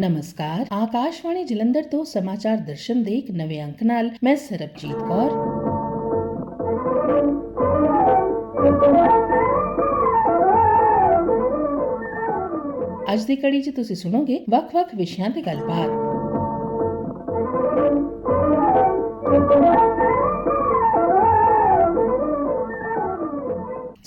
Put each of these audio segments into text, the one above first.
ਨਮਸਕਾਰ ਆਕਾਸ਼ਵਾਣੀ ਜਲੰਧਰ ਤੋਂ ਸਮਾਚਾਰ ਦਰਸ਼ਨ ਦੇ ਇੱਕ ਨਵੇਂ ਅੰਕ ਨਾਲ ਮੈਂ ਸਰਬਜੀਤ ਕੌਰ ਅੱਜ ਦੀ ਕੜੀ 'ਚ ਤੁਸੀਂ ਸੁਣੋਗੇ ਵੱਖ-ਵੱਖ ਵਿਸ਼ਿਆਂ ਤੇ ਗੱਲਬਾਤ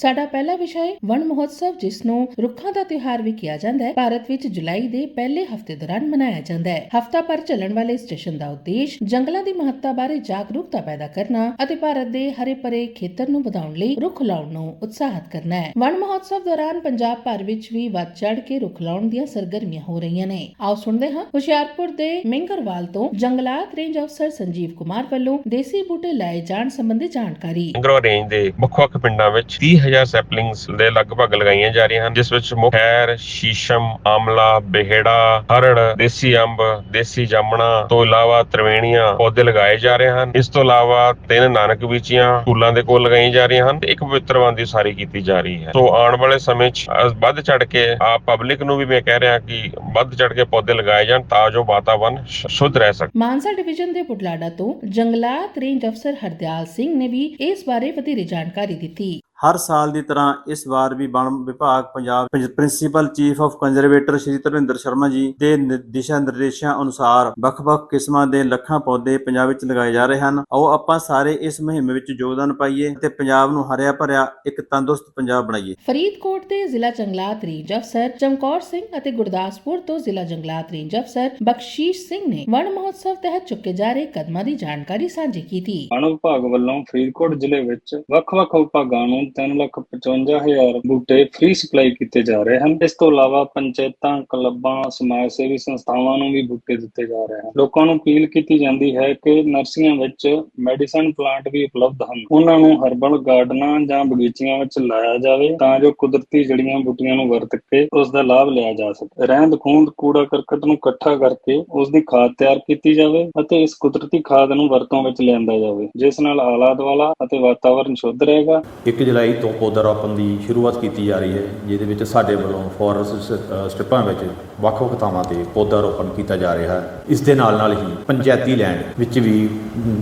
ਸਾਡਾ ਪਹਿਲਾ ਵਿਸ਼ਾ ਹੈ ਵਣ ਮਹੋਤਸਵ, ਜਿਸ ਨੂੰ ਰੁੱਖਾਂ ਦਾ ਤਿਉਹਾਰ ਵੀ ਕਿਹਾ ਜਾਂਦਾ ਹੈ। ਭਾਰਤ ਵਿੱਚ ਜੁਲਾਈ ਦੇ ਪਹਿਲੇ ਹਫ਼ਤੇ ਦੌਰਾਨ ਮਨਾਇਆ ਜਾਂਦਾ ਹੈ। ਹਫਤਾ ਭਰ ਚੱਲਣ ਵਾਲੇ ਇਸ ਜਸ਼ਨ ਦਾ ਉਦੇਸ਼ ਜੰਗਲਾਂ ਦੀ ਮਹੱਤਤਾ ਬਾਰੇ ਜਾਗਰੂਕਤਾ ਪੈਦਾ ਕਰਨਾ ਅਤੇ ਭਾਰਤ ਦੇ ਹਰੇ ਭਰੇ ਖੇਤਰ ਨੂੰ ਵਧਾਉਣ ਲਈ ਰੁੱਖ ਲਾਉਣ ਨੂੰ ਉਤਸ਼ਾਹਿਤ ਕਰਨਾ ਹੈ। ਵਣ ਮਹੋਤਸਵ ਦੌਰਾਨ ਪੰਜਾਬ ਭਰ ਵਿੱਚ ਵੀ ਵੱਧ ਚੜ ਕੇ ਰੁੱਖ ਲਾਉਣ ਦੀਆਂ ਸਰਗਰਮੀਆਂ ਹੋ ਰਹੀਆਂ ਨੇ। ਆਓ ਸੁਣਦੇ ਹਾਂ। ਹੁਸ਼ਿਆਰਪੁਰ ਦੇ ਮਿੰਗਰਵਾਲ ਤੋਂ ਜੰਗਲਾਤ ਰੇਂਜ ਅਫਸਰ ਸੰਜੀਵ ਕੁਮਾਰ ਵੱਲੋਂ ਦੇਸੀ ਬੂਟੇ ਲਾਏ ਜਾਣ ਸੰਬੰਧੀ ਜਾਣਕਾਰੀ। ਅੰਗਰੋ ਰੇਂਜ ਦੇ ਵੱਖ-ਵੱਖ ਪਿੰਡਾਂ ਵਿੱਚ 30000 ਸੈਪਲਿੰਗਸ ਦੇ ਲਗਭਗ ਲਗਾਈਆਂ ਜਾ ਰਹੀਆਂ ਹਨ, ਜਿਸ ਵਿੱਚ ਮੁੱਖ ਖੈਰ ਸ਼ੀਸ਼ਮ, ਆਮਲਾ, ਬਿਹੜਾ, ਹਰੜ, ਦੇਸੀ ਅੰਬ, ਦੇਸੀ ਜਾਮਣਾ ਤੋਂ ਇਲਾਵਾ ਤਰਵੇਣੀਆਂ ਪੌਦੇ ਲਗਾਏ ਜਾ ਰਹੇ ਹਨ। ਇਸ ਤੋਂ ਇਲਾਵਾ ਤਿੰਨ ਨਾਨਕ ਬੀਚੀਆਂ ਸਕੂਲਾਂ ਦੇ ਕੋਲ ਲਗਾਈਆਂ ਜਾ ਰਹੀਆਂ ਹਨ ਤੇ ਇੱਕ ਪਵਿੱਤਰਵਾਨ ਦੀ ਸਾਰੀ ਕੀਤੀ ਜਾ ਰਹੀ ਹੈ। ਸੋ ਆਉਣ ਵਾਲੇ ਸਮੇਂ 'ਚ ਵੱਧ ਚੜ ਕੇ ਆ ਪਬਲਿਕ ਨੂੰ ਵੀ ਮੈਂ ਕਹਿ ਰਿਹਾ ਕਿ ਵੱਧ ਚੜ ਕੇ ਪੌਦੇ ਲਗਾਏ ਜਾਣ ਤਾਂ ਜੋ ਵਾਤਾਵਰਨ ਸ਼ੁੱਧ ਰਹਿ ਸਕੇ। ਮਾਨਸਾ ਡਿਵੀਜ਼ਨ ਦੇ ਬੁਢਲਾਡਾ ਤੋਂ ਜੰਗਲਾਤ ਰੇਂਜ ਅਫਸਰ ਹਰਦਿਆਲ ਸਿੰਘ ਨੇ ਵੀ ਇਸ ਬਾਰੇ ਵਧੇਰੇ ਜਾਣਕਾਰੀ ਦਿੱਤੀ। ਹਰ ਸਾਲ ਦੀ ਤਰ੍ਹਾਂ ਇਸ ਵਾਰ ਵੀ ਵਣ ਵਿਭਾਗ Punjab principal chief of conservator Shri Dharminder Sharma ji ਦੇ ਦਿਸ਼ਾ ਨਿਰਦੇਸ਼ਾਂ ਅਨੁਸਾਰ ਵੱਖ-ਵੱਖ ਕਿਸਮਾਂ ਦੇ ਲੱਖਾਂ ਪੌਦੇ ਪੰਜਾਬ ਵਿੱਚ ਲਗਾਏ ਜਾ ਰਹੇ ਹਨ। ਆਓ ਆਪਾਂ ਸਾਰੇ ਇਸ ਮੁਹਿੰਮ ਵਿੱਚ ਯੋਗਦਾਨ ਪਾਈਏ ਤੇ ਪੰਜਾਬ ਨੂੰ ਹਰਿਆ ਭਰਿਆ ਇੱਕ ਤੰਦਰੁਸਤ ਪੰਜਾਬ ਬਣਾਈਏ। ਫਰੀਦਕੋਟ ਦੇ ਜ਼ਿਲ੍ਹਾ ਜੰਗਲਾਤ ਰੇਂਜ ਅਫਸਰ ਚਮਕੌਰ ਸਿੰਘ ਅਤੇ ਗੁਰਦਾਸਪੁਰ ਤੋਂ ਜ਼ਿਲ੍ਹਾ ਜੰਗਲਾਤ ਰੇਂਜ ਅਫਸਰ ਬਖਸ਼ੀਸ਼ ਸਿੰਘ ਨੇ ਵਣ ਮਹੋਤਸਵ ਤਹਿਤ ਚੁੱਕੇ ਜਾ ਰਹੇ ਕਦਮਾਂ ਦੀ ਜਾਣਕਾਰੀ ਸਾਂਝੀ ਕੀਤੀ। ਵਣ ਵਿਭਾਗ ਵੱਲੋਂ ਫਰੀਦਕੋਟ ਜ਼ਿਲ੍ਹੇ ਵਿੱਚ ਵੱਖ-ਵੱਖ ਵਿਭਾਗਾਂ ਨੂੰ 355000 ਬੂਟੇ ਫ੍ਰੀ ਸਪਲਾਈ ਕੀਤੇ ਜਾ ਰਹੇ ਹਨ। ਇਸ ਤੋਂ ਇਲਾਵਾ ਪੰਚਾਇਤਾਂ, ਕਲੱਬਾਂ, ਸਮਾਜ ਸੇਵੀ ਸੰਸਥਾਵਾਂ ਨੂੰ ਵੀ ਬੂਟੇ ਦਿੱਤੇ ਜਾ ਰਹੇ ਹਨ। ਲੋਕਾਂ ਨੂੰ ਅਪੀਲ ਕੀਤੀ ਜਾਂਦੀ ਹੈ ਕਿ ਨਰਸਰੀਆਂ ਵਿੱਚ ਮੈਡੀਸਨ ਪਲਾਂਟ ਵੀ ਉਪਲਬਧ ਹਨ। ਉਹਨਾਂ ਨੂੰ ਹਰਬਲ ਗਾਰਡਨਾਂ ਜਾਂ ਬਗੀਚੀਆਂ ਵਿੱਚ ਲਾਇਆ ਜਾਵੇ ਤਾਂ ਜੋ ਕੁਦਰਤੀ ਜੜੀਆਂ ਬੂਟੀਆਂ ਨੂੰ ਵਰਤ ਕੇ ਉਸ ਦਾ ਲਾਭ ਲਿਆ ਜਾ ਸਕੇ। ਰਹਿੰਦ ਖੂੰਦ ਕੂੜਾ ਕਰਕਟ ਨੂੰ ਇਕੱਠਾ ਕਰਕੇ ਉਸ ਦੀ ਖਾਦ ਤਿਆਰ ਕੀਤੀ ਜਾਵੇ ਅਤੇ ਇਸ ਕੁਦਰਤੀ ਖਾਦ ਨੂੰ ਵਰਤੋਂ ਵਿੱਚ ਲਿਆਂਦਾ ਜਾਵੇ, ਜਿਸ ਨਾਲ ਆਲਾ ਦੁਆਲਾ ਅਤੇ ਵਾਤਾਵਰਣ ਸ਼ੁੱਧ ਰਹੇਗਾ। 1 ਜੁਲਾਈ ਤੋਂ ਪੌਦਾ ਰੋਪਣ ਦੀ ਸ਼ੁਰੂਆਤ ਕੀਤੀ ਜਾ ਰਹੀ ਹੈ, ਜਿਹਦੇ ਵਿੱਚ ਸਾਡੇ ਵੱਲੋਂ ਫੋਰੈਸਟ ਸਟ੍ਰਿਪਾਂ ਵਿੱਚ ਵੱਖ-ਵੱਖ ਥਾਵਾਂ ਤੇ ਪੌਦਾ ਰੋਪਣ ਕੀਤਾ ਜਾ ਰਿਹਾ ਹੈ। ਇਸ ਦੇ ਨਾਲ ਨਾਲ ਹੀ ਪੰਚਾਇਤੀ ਲੈਂਡ ਵਿੱਚ ਵੀ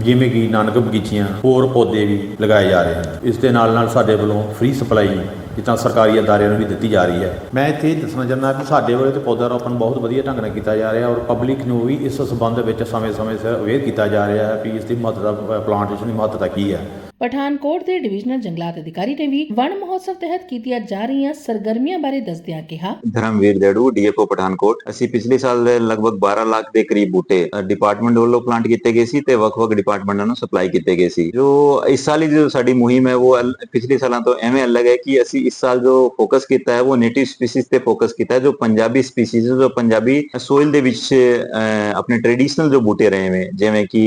ਜਿਵੇਂ ਕਿ ਨਾਨਕ ਬਗੀਚੀਆਂ, ਹੋਰ ਪੌਦੇ ਵੀ ਲਗਾਏ ਜਾ ਰਹੇ ਹਨ। ਇਸ ਦੇ ਨਾਲ ਨਾਲ ਸਾਡੇ ਵੱਲੋਂ ਫ੍ਰੀ ਸਪਲਾਈ ਜਿੱਦਾਂ ਸਰਕਾਰੀ ਅਦਾਰਿਆਂ ਨੂੰ ਵੀ ਦਿੱਤੀ ਜਾ ਰਹੀ ਹੈ। ਮੈਂ ਇੱਥੇ ਇਹ ਦੱਸਣਾ ਚਾਹੁੰਦਾ ਕਿ ਸਾਡੇ ਵੱਲੋਂ ਤੇ ਪੌਦਾ ਰੋਪਣ ਬਹੁਤ ਵਧੀਆ ਢੰਗ ਨਾਲ ਕੀਤਾ ਜਾ ਰਿਹਾ ਔਰ ਪਬਲਿਕ ਨੂੰ ਵੀ ਇਸ ਸੰਬੰਧ ਵਿੱਚ ਸਮੇਂ-ਸਮੇਂ ਸਿਰ ਅਵੇਅਰ ਕੀਤਾ ਜਾ ਰਿਹਾ ਹੈ ਕਿ ਇਸ ਦੀ ਮਹੱਤਤਾ ਪਲਾਂਟੇਸ਼ਨ ਦੀ ਮਹੱਤਤਾ ਕੀ ਹੈ। ਪਠਾਨਕੋਟ ਦੇ ਡਿਵੀਜ਼ਨਲ ਜੰਗਲਾਤ ਅਧਿਕਾਰੀ ਨੇ ਵੀ ਵਣ ਮਹੋਤਸਵ ਤਹਿਤ ਕੀਤੀਆਂ ਜਾ ਰਹੀਆਂ ਸਰਗਰਮੀਆਂ ਬਾਰੇ ਦੱਸਦਿਆਂ ਕਿਹਾ। ਧਰਮਵੀਰ ਦੇੜੂ, ਡੀਐਫਓ ਪਠਾਨਕੋਟ। ਅਸੀਂ ਪਿਛਲੇ ਸਾਲ ਲਗਭਗ 12 ਲੱਖ ਦੇ ਕਰੀਬ ਬੂਟੇ ਡਿਪਾਰਟਮੈਂਟ ਵੱਲੋਂ ਪਲਾਂਟ ਕੀਤੇ ਗਏ ਸੀ ਤੇ ਵੱਖ-ਵੱਖ ਡਿਪਾਰਟਮੈਂਟਾਂ ਨੂੰ ਸਪਲਾਈ ਕੀਤੇ ਗਏ ਸੀ। ਜੋ ਇਸ ਸਾਲ ਜੋ ਸਾਡੀ ਮੁਹਿੰਮ ਹੈ, ਉਹ ਪਿਛਲੇ ਸਾਲਾਂ ਤੋਂ ਐਵੇਂ ਅਲੱਗ ਹੈ ਕਿ ਅਸੀਂ ਇਸ ਸਾਲ ਜੋ ਫੋਕਸ ਕੀਤਾ ਹੈ, ਉਹ ਨੇਟਿਵ ਸਪੀਸੀਜ਼ ਤੇ ਫੋਕਸ ਕੀਤਾ ਹੈ, ਜੋ ਪੰਜਾਬੀ ਸਪੀਸੀਜ਼ ਜੋ ਪੰਜਾਬੀ ਸੋਇਲ ਦੇ ਵਿੱਚ ਆਪਣੇ ਟ੍ਰੈਡੀਸ਼ਨਲ ਜੋ ਬੂਟੇ ਰਹੇ ਨੇ, ਜਿਵੇਂ ਕਿ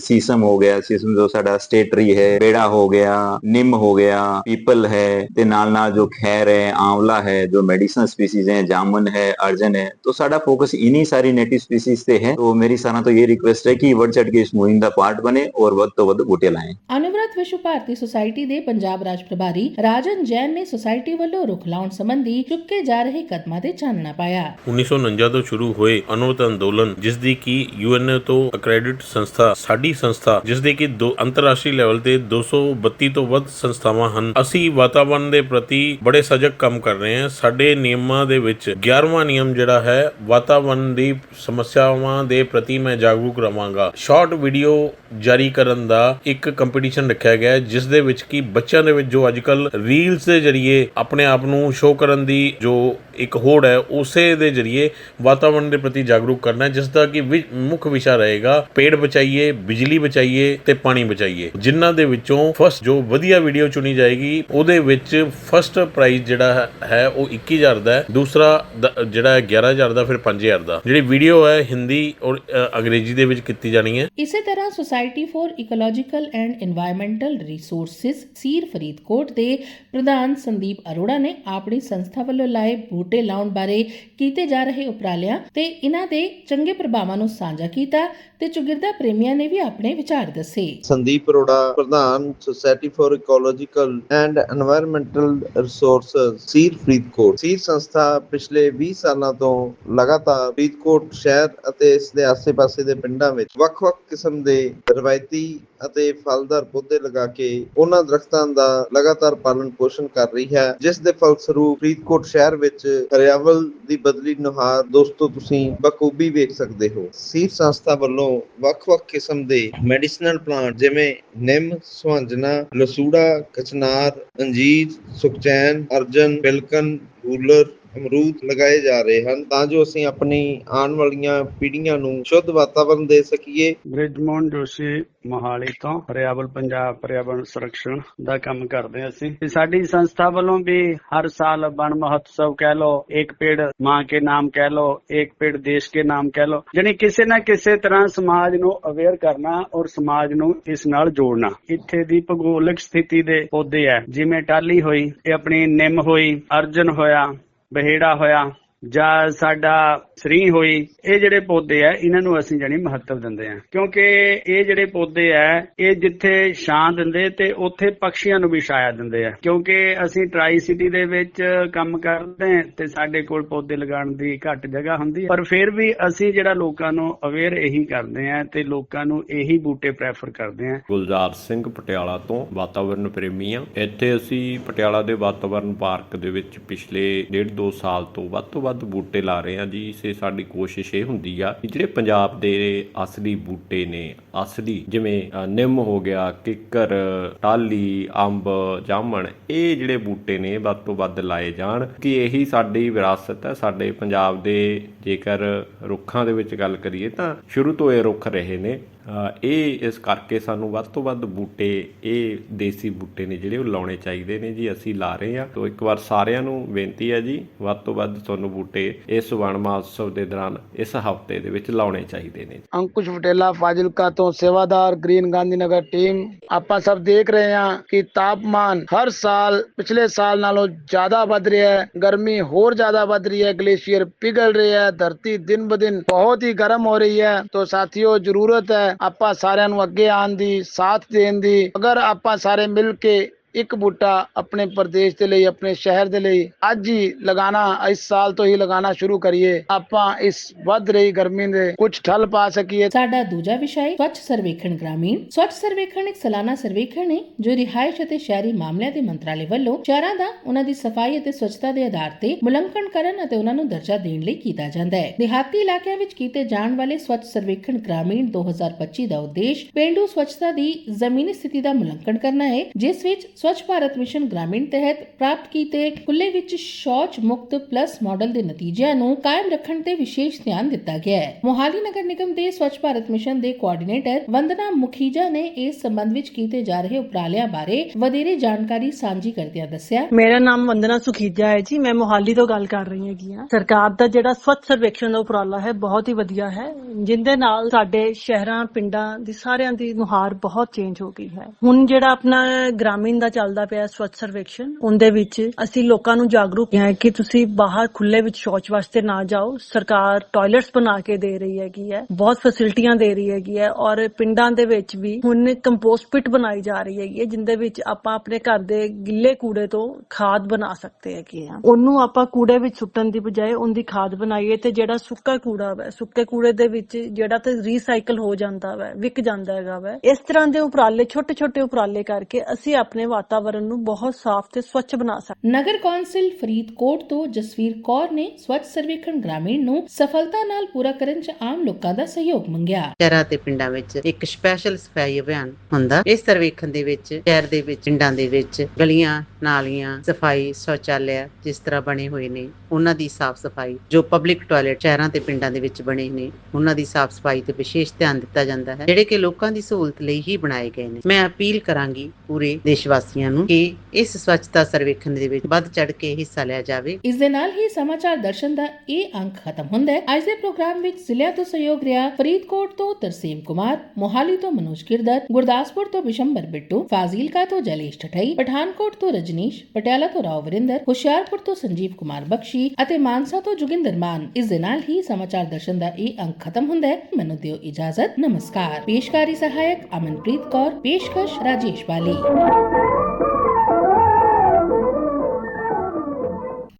ਸੀਸਮ ਹੋ ਗਿਆ ਸੀਸਮ ਜੋ ਸਾਡਾ ਸਟੇਟ ਟਰੀ ਹੈ ਖੇੜਾ ਹੋ ਗਿਆ ਨਿੰਮ ਹੋ ਗਿਆ ਪੀਪਲ ਹੈ ਤੇ ਨਾਲ ਨਾਲ ਜੋ ਖੈਰ ਹੈ ਆਂਵਲਾ ਹੈ ਜੋ ਮੈਡੀਸਨ ਸਪੀਸੀਜ਼ ਹੈ ਜਾਮਨ ਹੈ ਅਰਜਨ ਹੈ तो साडा फोकस इन्हीं सारी नेटिव स्पीसीज पे है तो मेरी सारा तो ये रिक्वेस्ट है कि वर्ड चढ़ के इस मुहिम का पार्ट बने और वक्त तो वध बूटे लाएं ਅਨੁਮਰਤ ਵਿਸ਼ਵ ਭਾਰਤੀ ਸੁਸਾਇਟੀ ਦੇ ਪੰਜਾਬ ਰਾਜ ਪ੍ਰਭਾਰੀ ਰਾਜਨ ਜੈਨ ਨੇ ਸੁਸਾਇਟੀ ਵੱਲੋਂ ਰੁੱਖ ਲਾਉਣ ਸੰਬੰਧੀ ਚੁੱਕੇ ਜਾ ਰਹੇ ਕਦਮਾਂ ਦੇ ਚਾਨਣਾ ਪਾਇਆ। 1949 ਤੋਂ ਸ਼ੁਰੂ ਹੋਏ ਅਨੁਮਰਤ ਅੰਦੋਲਨ ਜਿਸ ਦੀ ਕਿ ਯੂਐਨਏ ਤੋਂ ਅਕ੍ਰੈਡਿਟ ਸੰਸਥਾ ਸਾਡੀ ਸੰਸਥਾ ਜਿਸ ਦੇ ਕਿ ਦੋ ਅੰਤਰਰਾਸ਼ਟਰੀ ਲੈਵਲ ਤੇ 200 232 ਤੋਂ ਵੱਧ ਸੰਸਥਾਵਾਂ ਹਨ। ਅਸੀਂ ਵਾਤਾਵਰਣ ਦੇ ਪ੍ਰਤੀ ਬੜੇ ਸਜਗ ਕੰਮ ਕਰ ਰਹੇ ਹਾਂ। ਸਾਡੇ ਨਿਯਮਾਂ ਦੇ ਵਿੱਚ 11ਵਾਂ ਨਿਯਮ ਜਿਹੜਾ ਹੈ ਵਾਤਾਵਰਣ ਦੀ ਸਮੱਸਿਆਵਾਂ ਦੇ ਪ੍ਰਤੀ ਮੈਂ ਜਾਗਰੂਕ ਰਵਾਂਗਾ। ਸ਼ਾਰਟ ਵੀਡੀਓ ਜਾਰੀ ਕਰਨ ਦਾ ਇੱਕ ਕੰਪੀਟੀਸ਼ਨ ਰੱਖਿਆ ਗਿਆ ਜਿਸ ਦੇ ਵਿੱਚ ਕਿ ਬੱਚਿਆਂ ਦੇ ਵਿੱਚ ਜੋ ਅੱਜਕੱਲ ਰੀਲਸ ਦੇ ਜ਼ਰੀਏ ਆਪਣੇ ਆਪ ਨੂੰ ਸ਼ੋਅ ਕਰਨ ਦੀ ਜੋ ਇੱਕ ਹੋੜ ਹੈ ਉਸੇ ਦੇ ਜ਼ਰੀਏ ਵਾਤਾਵਰਣ ਦੇ ਪ੍ਰਤੀ ਜਾਗਰੂਕ ਕਰਨਾ ਹੈ, ਜਿਸ ਦਾ ਕਿ ਮੁੱਖ ਵਿਸ਼ਾ ਰਹੇਗਾ ਪੇੜ ਬਚਾਈਏ ਬਿਜਲੀ ਬਚਾਈਏ ਤੇ ਪਾਣੀ ਬਚਾਈਏ। ਜਿਨ੍ਹਾਂ ਦੇ ਵਿੱਚ ਵਿੱਚੋਂ ਫਸਟ ਜੋ ਵਧੀਆ ਵੀਡੀਓ ਚੁਣੀ ਜਾਏਗੀ ਉਹਦੇ ਵਿੱਚ ਫਸਟ ਪ੍ਰਾਈਜ਼ ਜਿਹੜਾ ਹੈ ਉਹ 21000 ਦਾ ਦੂਸਰਾ ਜਿਹੜਾ 11000 ਦਾ ਫਿਰ 5000 ਦਾ। ਜਿਹੜੀ ਵੀਡੀਓ ਹੈ ਹਿੰਦੀ ਔਰ ਅੰਗਰੇਜ਼ੀ ਦੇ ਵਿੱਚ ਕੀਤੀ ਜਾਣੀ ਹੈ। ਇਸੇ ਤਰ੍ਹਾਂ society for ecological and environmental resources SEER Faridkot ਦੇ ਪ੍ਰਧਾਨ ਸੰਦੀਪ ਅਰੋੜਾ ਨੇ ਆਪਣੀ ਸੰਸਥਾ ਵੱਲੋਂ ਲਾਏ ਬੂਟੇ ਲਾਉਣ ਬਾਰੇ ਕੀਤੇ ਜਾ ਰਹੇ ਉਪਰਾਲਿਆਂ ਤੇ ਇਹਨਾਂ ਦੇ ਚੰਗੇ ਪ੍ਰਭਾਵਾਂ ਨੂੰ ਸਾਂਝਾ ਕੀਤਾ ਤੇ ਚੁਗਿਰਦਾ ਪ੍ਰੇਮੀਆਂ ਨੇ ਵੀ ਆਪਣੇ ਵਿਚਾਰ ਦੱਸੇ। ਸੰਦੀਪ ਅਰੋੜਾ ਪ੍ਰਧਾਨ Assam Society for Ecological and Environmental Resources ਸੀਰ Faridkot Seer ਸੰਸਥਾ ਪਿਛਲੇ 20 ਸਾਲਾਂ ਤੋਂ ਲਗਾਤਾਰ ਫਰੀਦਕੋਟ ਸ਼ਹਿਰ ਅਤੇ ਇਸ ਦੇ ਆਸ-ਪਾਸੇ ਦੇ ਪਿੰਡਾਂ ਵਿੱਚ ਵੱਖ-ਵੱਖ ਕਿਸਮ ਦੇ ਰਵਾਇਤੀ ਅਤੇ ਫਲਦਾਰ ਪੌਦੇ ਲਗਾ ਕੇ ਉਹਨਾਂ ਦਰਖਤਾਂ ਦਾ ਲਗਾਤਾਰ ਪਾਲਣ ਪੋਸ਼ਣ ਕਰ ਰਹੀ ਹੈ, ਜਿਸ ਦੇ ਫਲਸਰੂਪ ਫਰੀਦਕੋਟ ਸ਼ਹਿਰ ਵਿੱਚ ਹਰਿਆਵਲ ਦੀ ਬਦਲੀ ਨੁਹਾਰ ਦੋਸਤੋ ਤੁਸੀਂ ਬਖੂਬੀ ਵੇਖ ਸਕਦੇ ਹੋ। ਸੀਰ ਸੰਸਥਾ ਵੱਲੋਂ ਵੱਖ-ਵੱਖ ਕਿਸਮ ਦੇ ਮੈਡੀਸਨਲ ਪਲਾਂਟ ਜਿਵੇਂ ਨਿੰਮ ਸੁਹੰਜਨਾ ਲਸੂੜਾ ਕਚਨਾਰ ਅੰਜੀਰ, ਸੁਖਚੈਨ, ਅਰਜਨ ਬਿਲਕਨ ਗੂਲਰ ਅਮਰੂਦ ਲਗਾਏ ਜਾ ਰਹੇ ਹਨ ਤਾਂ ਜੋ ਅਸੀਂ ਆਪਣੀ ਆਉਣ ਵਾਲੀਆਂ ਪੀੜ੍ਹੀਆਂ ਨੂੰ ਸ਼ੁੱਧ ਵਾਤਾਵਰਣ ਦੇ ਸਕੀਏ। ਬ੍ਰਿਜਮੋਹਨ ਜੋਸ਼ੀ ਮੋਹਾਲੀ ਤੋਂ ਪਰਿਆਵਰਨ ਪੰਜਾਬ ਪਰਿਆਵਰਨ ਸੰਰਖਣ ਦਾ ਕੰਮ ਕਰਦੇ ਅਸੀਂ। ਤੇ ਸਾਡੀ ਸੰਸਥਾ ਵੱਲੋਂ ਵੀ ਹਰ ਸਾਲ ਵਣ ਮਹੋਤਸਵ ਕਹਿ ਲੋ ਇੱਕ ਪੇੜ ਮਾਂ ਕੇ ਨਾਮ ਕਹਿ ਲੋ ਇੱਕ ਪੇੜ ਦੇਸ਼ ਕੇ ਨਾਮ ਕਹਿ ਲੋ ਜਾਣੀ ਕਿਸੇ ਨਾ ਕਿਸੇ ਤਰ੍ਹਾਂ ਸਮਾਜ ਨੂੰ ਅਵੇਅਰ ਕਰਨਾ ਔਰ ਸਮਾਜ ਨੂੰ ਇਸ ਨਾਲ ਜੋੜਨਾ। ਇੱਥੇ ਦੀ ਭੂਗੋਲਿਕ ਸਥਿਤੀ ਦੇ ਪੌਦੇ ਹੈ ਜਿਵੇਂ ਟਾਲੀ ਹੋਈ, ਇਹ ਆਪਣੀ ਨਿੰਮ ਹੋਈ, ਅਰਜਨ ਹੋਇਆ ਬਹੇੜਾ ਹੋਇਆ। ਜਾਂ ਸਾਡਾ ਸਰੀ ਹੋਈ, ਇਹ ਜਿਹੜੇ ਪੌਦੇ ਆ, ਇਹਨਾਂ ਨੂੰ ਅਸੀਂ ਜਾਨੀ ਮਹੱਤਵ ਦਿੰਦੇ ਆ। ਕਿਉਂਕਿ ਇਹ ਜਿਹੜੇ ਪੌਦੇ ਆ, ਇਹ ਜਿੱਥੇ ਛਾਂ ਦਿੰਦੇ ਤੇ ਉੱਥੇ ਪੰਛੀਆਂ ਨੂੰ ਵੀ ਛਾਇਆ ਦਿੰਦੇ ਆ। ਕਿਉਂਕਿ ਅਸੀਂ ਟਰਾਈ ਸਿਟੀ ਦੇ ਵਿੱਚ ਕੰਮ ਕਰਦੇ ਹਾਂ ਤੇ ਸਾਡੇ ਕੋਲ ਪੌਦੇ ਲਗਾਉਣ ਦੀ ਘੱਟ ਜਗ੍ਹਾ ਹੁੰਦੀ ਹੈ ਪਰ ਫਿਰ ਵੀ ਅਸੀਂ ਜਿਹੜਾ ਲੋਕਾਂ ਨੂੰ ਅਵੇਅਰ ਇਹੀ ਕਰਦੇ ਆ ਤੇ ਲੋਕਾਂ ਨੂੰ ਇਹੀ ਬੂਟੇ ਪ੍ਰੈਫਰ ਕਰਦੇ ਆ। ਗੁਲਜ਼ਾਰ ਸਿੰਘ ਪਟਿਆਲਾ ਤੋਂ ਵਾਤਾਵਰਣ ਪ੍ਰੇਮੀ ਆ। ਇੱਥੇ ਅਸੀਂ ਪਟਿਆਲਾ ਦੇ ਵਾਤਾਵਰਣ ਪਾਰਕ ਦੇ ਵਿੱਚ ਪਿਛਲੇ ਡੇਢ ਦੋ ਸਾਲ ਤੋਂ ਵੱਧ ਤੋਂ ਵੱਧ ਬੂਟੇ ਲਾ ਰਹੇ ਆ ਜੀ, ਇਸੇ ਸਾਡੀ ਕੋਸ਼ਿਸ਼ ਇਹ ਹੁੰਦੀ ਆ ਕਿ ਜਿਹੜੇ ਪੰਜਾਬ ਦੇ ਅਸਲੀ ਬੂਟੇ ਨੇ ਅਸਲੀ ਜਿਵੇਂ ਨਿੰਮ ਹੋ ਗਿਆ, ਕਿੱਕਰ ਟਾਲੀ ਅੰਬ, ਜਾਮਣ, ਇਹ ਜਿਹੜੇ ਬੂਟੇ ਨੇ ਵੱਧ ਤੋਂ ਵੱਧ ਲਾਏ ਜਾਣ ਕਿ ਇਹੀ ਸਾਡੀ ਵਿਰਾਸਤ ਹੈ, ਸਾਡੇ ਪੰਜਾਬ ਦੇ ਜੇਕਰ ਰੁੱਖਾਂ ਦੇ ਵਿੱਚ ਗੱਲ ਕਰੀਏ ਤਾਂ ਸ਼ੁਰੂ ਤੋਂ ਇਹ ਰੁੱਖ ਰਹੇ ਨੇ। ਇਹ ਇਸ ਕਰਕੇ ਸਾਨੂੰ ਵੱਧ ਤੋਂ ਵੱਧ ਬੂਟੇ, ਇਹ ਦੇਸੀ ਬੂਟੇ ਨੇ ਜਿਹੜੇ ਉਹ ਲਾਉਣੇ ਚਾਹੀਦੇ ਨੇ ਜੀ, ਅਸੀਂ ਲਾ ਰਹੇ ਹਾਂ। ਤੋਂ ਇੱਕ ਵਾਰ ਸਾਰਿਆਂ ਨੂੰ ਬੇਨਤੀ ਹੈ ਜੀ, ਵੱਧ ਤੋਂ ਵੱਧ ਤੁਹਾਨੂੰ ਬੂਟੇ ਇਸ ਵਣ ਮਹੋਤਸਵ ਦੇ ਦੌਰਾਨ ਇਸ ਹਫ਼ਤੇ ਦੇ ਵਿੱਚ ਲਾਉਣੇ ਚਾਹੀਦੇ ਨੇ। ਅੰਕੁਸ਼ ਪਟੇਲਾ ਫਾਜ਼ਿਲਕਾ ਤੋਂ ਸੇਵਾਦਾਰ ਗ੍ਰੀਨ ਗਾਂਧੀਨਗਰ ਟੀਮ, ਆਪਾਂ ਸਭ ਦੇਖ ਰਹੇ ਹਾਂ ਕਿ ਤਾਪਮਾਨ ਹਰ ਸਾਲ, ਪਿਛਲੇ ਸਾਲ ਨਾਲੋਂ ਜ਼ਿਆਦਾ ਵੱਧ ਰਿਹਾ ਹੈ, ਗਰਮੀ ਹੋਰ ਜ਼ਿਆਦਾ ਵੱਧ ਰਹੀ ਹੈ, ਗਲੇਸ਼ੀਅਰ ਪਿਘਲ ਰਿਹਾ ਹੈ, ਧਰਤੀ ਦਿਨ ਬ ਦਿਨ ਬਹੁਤ ਹੀ ਗਰਮ ਹੋ ਰਹੀ ਹੈ, ਤੋਂ ਸਾਥੀਓ ਜ਼ਰੂਰਤ ਹੈ ਆਪਾਂ ਸਾਰਿਆਂ ਨੂੰ ਅੱਗੇ ਆਉਣ ਦੀ, ਸਾਥ ਦੇਣ ਦੀ, ਅਗਰ ਆਪਾਂ ਸਾਰੇ ਮਿਲ ਕੇ ਇੱਕ ਬੂਟਾ ਆਪਣੇ ਪ੍ਰਦੇਸ਼ ਦੇ ਲਈ, ਆਪਣੇ ਸ਼ਹਿਰ ਦੇ ਲਈ ਅੱਜ ਹੀ ਲਗਾਣਾ, ਇਸ ਸਾਲ ਤੋਂ ਹੀ ਲਗਾਣਾ ਸ਼ੁਰੂ ਕਰੀਏ। ਆਪਾਂ ਇਸ ਵੱਧ ਰਹੀ ਗਰਮੀ ਦੇ ਕੁਝ ਠੱਲ ਪਾ ਸਕੀਏ। ਸਾਡਾ ਦੂਜਾ ਵਿਸ਼ਾ ਹੈ ਸਵੱਛ ਸਰਵੇਖਣ ਗ੍ਰਾਮੀਣ। ਸਵੱਛ ਸਰਵੇਖਣ ਇੱਕ ਸਾਲਾਨਾ ਸਰਵੇਖਣ ਹੈ, ਜੋ ਰਿਹਾਇਸ਼ ਅਤੇ ਸ਼ਹਿਰੀ ਮਾਮਲਿਆਂ ਦੇ ਮੰਤਰਾਲੇ ਵੱਲੋਂ ਸ਼ਹਿਰਾਂ ਦਾ ਉਹਨਾਂ ਦੀ ਸਫ਼ਾਈ ਅਤੇ ਸਵੱਛਤਾ ਦੇ ਆਧਾਰ ਤੇ ਮੁਲੰਕਣ ਕਰਨ ਅਤੇ ਉਹਨਾਂ ਨੂੰ ਦਰਜਾ ਦੇਣ ਲਈ ਕੀਤਾ ਜਾਂਦਾ ਹੈ। ਦਿਹਾਤੀ ਇਲਾਕਿਆਂ ਵਿੱਚ ਕੀਤੇ ਜਾਣ ਵਾਲੇ ਸਵੱਛ ਸਰਵੇਖਣ ਗ੍ਰਾਮੀਣ 2025 ਦਾ ਉਦੇਸ਼ ਪੇਂਡੂ ਸਵੱਛਤਾ ਦੀ ਜ਼ਮੀਨੀ ਸਥਿਤੀ ਦਾ ਮੁਲੰਕਣ ਕਰਨਾ ਹੈ, ਜਿਸ ਵਿੱਚ ਸਵੱਛ ਭਾਰਤ ਮਿਸ਼ਨ ਗ੍ਰਾਮੀਣ ਤਹਿਤ ਪ੍ਰਾਪਤ ਕੀਤੇ ਖੁੱਲੇ ਵਿੱਚ ਸ਼ੌਚ ਮੁਕਤ ਪਲੱਸ ਮਾਡਲ ਦੇ ਨਤੀਜਿਆਂ ਨੂੰ ਕਾਇਮ ਰੱਖਣ ਤੇ ਵਿਸ਼ੇਸ਼ ਧਿਆਨ ਦਿੱਤਾ ਗਿਆ ਹੈ। ਮੋਹਾਲੀ ਨਗਰ ਨਿਗਮ ਦੇ ਸਵੱਛ ਭਾਰਤ ਮਿਸ਼ਨ ਦੇ ਕੋਆਰਡੀਨੇਟਰ ਵੰਦਨਾ ਮੁਖੀਜਾ ਨੇ ਇਸ ਸੰਬੰਧ ਵਿੱਚ ਕੀਤੇ ਜਾ ਰਹੇ ਉਪਰਾਲਿਆਂ ਬਾਰੇ ਵਧੇਰੇ ਜਾਣਕਾਰੀ ਸਾਂਝੀ ਕਰਦਿਆਂ ਦੱਸਿਆ। ਮੇਰਾ ਨਾਮ ਵੰਦਨਾ ਸੁਖੀਜਾ ਹੈ ਜੀ, ਮੈਂ ਮੋਹਾਲੀ ਤੋਂ ਗੱਲ ਕਰ ਰਹੀ ਹੈਗੀ ਆ ਸਰਕਾਰ ਦਾ ਜਿਹੜਾ ਸਵੱਛ ਸਰਵੇਖਣ ਦਾ ਉਪਰਾਲਾ ਹੈ, ਬਹੁਤ ਹੀ ਵਧੀਆ ਹੈ, ਜਿੰਦੇ ਨਾਲ ਸਾਡੇ ਸ਼ਹਿਰਾਂ, ਪਿੰਡਾਂ ਦੀ ਸਾਰਿਆਂ ਦੀ ਨੁਹਾਰ ਬਹੁਤ ਚੇਂਜ ਹੋ ਗਈ ਹੈ। ਹੁਣ ਜਿਹੜਾ ਆਪਣਾ ਗ੍ਰਾਮੀਣ ਦਾ ਚੱਲਦਾ ਪਿਆ ਸਵੱਛ ਸਰਵੇਖਣ, ਉਹਦੇ ਵਿੱਚ ਅਸੀਂ ਲੋਕਾਂ ਨੂੰ ਜਾਗਰੂਕ ਹੈ ਕਿ ਤੁਸੀਂ ਬਾਹਰ ਖੁੱਲੇ ਵਿੱਚ ਸ਼ੌਚ ਵਾਸਤੇ ਨਾ ਜਾਓ। ਸਰਕਾਰ ਟਾਇਲਟਸ ਬਣਾ ਕੇ ਦੇ ਰਹੀ ਹੈਗੀ ਹੈ, ਬਹੁਤ ਫੈਸਿਲਿਟੀਆਂ ਦੇ ਰਹੀ ਹੈਗੀ ਹੈ ਔਰ ਪਿੰਡਾਂ ਦੇ ਵਿੱਚ ਵੀ ਹੁਣ ਕੰਪੋਸਟ ਪਿਟ ਬਣਾਈ ਜਾ ਰਹੀ ਹੈਗੀ ਹੈ, ਜਿੰਦੇ ਵਿੱਚ ਆਪਾਂ ਆਪਣੇ ਘਰ ਦੇ ਗਿੱਲੇ ਕੂੜੇ ਤੋਂ ਖਾਦ ਬਣਾ ਸਕਦੇ ਹੈਗੇ ਆ ਉਹਨੂੰ ਆਪਾਂ ਕੂੜੇ ਵਿੱਚ ਸੁੱਟਣ ਦੀ ਬਜਾਏ ਉਹਦੀ ਖਾਦ ਬਣਾਈਏ ਤੇ ਜਿਹੜਾ ਸੁੱਕਾ ਕੂੜਾ ਵਾ, ਸੁੱਕੇ ਕੂੜੇ ਦੇ ਵਿੱਚ ਜਿਹੜਾ ਤੇ ਰੀਸਾਈਕਲ ਹੋ ਜਾਂਦਾ ਵਾ, ਵਿਕ ਜਾਂਦਾ ਹੈਗਾ ਵਾ, ਇਸ ਤਰ੍ਹਾਂ ਦੇ ਉਪਰਾਲੇ ਛੋਟੇ ਛੋਟੇ ਉਪਰਾਲੇ ਕਰਕੇ ਅਸੀਂ ਆਪਣੇ ਵਾਤਾਵਰਣ ਨੂੰ ਬਹੁਤ ਸਾਫ਼ ਤੇ ਸਵੱਛ ਬਣਾ ਸਕਦੇ ਨਗਰ ਕੌਂਸਲ ਫਰੀਦਕੋਟ ਤੋਂ ਜਸਵੀਰ ਕੌਰ ਨੇ ਸਵੱਛ ਸਰਵੇਖਣ ਗ੍ਰਾਮੀਣ ਨੂੰ ਸਫਲਤਾ ਨਾਲ ਪੂਰਾ ਕਰਨ 'ਚ ਆਮ ਲੋਕਾਂ ਦਾ ਸਹਿਯੋਗ ਮੰਗਿਆ। ਸ਼ਹਿਰਾਂ ਤੇ ਪਿੰਡਾਂ ਵਿੱਚ ਇੱਕ ਸਪੈਸ਼ਲ ਸਫ਼ਾਈ ਅਭਿਆਨ ਹੁੰਦਾ। ਇਸ ਸਰਵੇਖਣ ਦੇ ਵਿੱਚ ਸ਼ਹਿਰ ਦੇ ਵਿੱਚ ਪਿੰਡਾਂ ਦੇ ਵਿੱਚ ਗਲੀਆਂ ਨਾਲੀਆਂ ਸਫ਼ਾਈ ਸ਼ੌਚਾਲਿਆ ਜਿਸ ਤਰ੍ਹਾਂ ਬਣੇ ਹੋਏ ਨੇ ਉਹਨਾਂ ਦੀ ਸਾਫ਼ ਸਫ਼ਾਈ ਜੋ ਪਬਲਿਕ ਟਾਇਲਟ ਸ਼ਹਿਰਾਂ ਤੇ ਪਿੰਡਾਂ ਦੇ ਵਿੱਚ ਬਣੇ ਨੇ ਉਹਨਾਂ ਦੀ ਸਾਫ਼ ਸਫ਼ਾਈ ਤੇ ਵਿਸ਼ੇਸ਼ ਧਿਆਨ ਦਿੱਤਾ ਜਾਂਦਾ ਹੈ ਜਿਹੜੇ ਕਿ ਲੋਕਾਂ ਦੀ ਸਹੂਲਤ ਲਈ ਹੀ ਬਣਾਏ ਗਏ ਨੇ। ਮੈਂ ਅਪੀਲ ਕਰਾਂਗੀ ਪੂਰੇ ਦੇਸ਼ ਵਾਸੀਆਂ ਨੂੰ ਕਿ ਇਸ ਸਵੱਛਤਾ ਸਰਵੇਖਣ ਦੇ ਵਿੱਚ ਵੱਧ ਚੜ ਕੇ ਹਿੱਸਾ ਲਿਆ ਜਾਵੇ। ਇਸ ਦੇ ਨਾਲ ਹੀ ਸਮਾਚਾਰ ਦਰਸ਼ਨ ਦਾ ਇਹ ਅੰਕ ਖਤਮ ਹੁੰਦਾ ਹੈ। ਅੱਜ ਦੇ ਪ੍ਰੋਗਰਾਮ ਵਿੱਚ ਜ਼ਿਲ੍ਹਿਆਂ ਤੋਂ ਸਹਿਯੋਗ ਰਿਹਾ ਫਰੀਦਕੋਟ ਤੋਂ ਤਰਸੇਮ ਕੁਮਾਰ, ਮੋਹਾਲੀ ਤੋਂ ਮਨੋਜ ਕਿਰਦਰ ਗੁਰਦਾਸਪੁਰ ਤੋਂ ਬਿਸ਼ੰਬਰ ਬਿੱਟੂ, ਫਾਜ਼ਿਲਕਾ ਤੋਂ ਜਲੇਸ਼ ਠਠਈ, ਪਠਾਨਕੋਟ ਤੋਂ ਰਜਨੀਸ਼, ਪਟਿਆਲਾ ਤੋਂ ਰਾਓ ਵਰਿੰਦਰ, ਹੁਸ਼ਿਆਰਪੁਰ ਤੋਂ ਸੰਜੀਵ ਕੁਮਾਰ ਬਖਸ਼ੀ ਅਤੇ ਮਾਨਸਾ ਤੋਂ ਜੋਗਿੰਦਰ ਮਾਨ। ਇਸ ਦੇ ਨਾਲ ਹੀ ਸਮਾਚਾਰ ਦਰਸ਼ਨ ਦਾ ਇਹ ਅੰਕ ਖਤਮ ਹੁੰਦਾ ਹੈ। ਮੈਨੂੰ ਦਿਓ ਇਜਾਜ਼ਤ। ਨਮਸਕਾਰ। ਪੇਸ਼ਕਾਰੀ ਸਹਾਇਕ ਅਮਨਪ੍ਰੀਤ ਕੌਰ, ਪੇਸ਼ਕਸ਼ ਰਾਜੇਸ਼ ਵਾਲੀ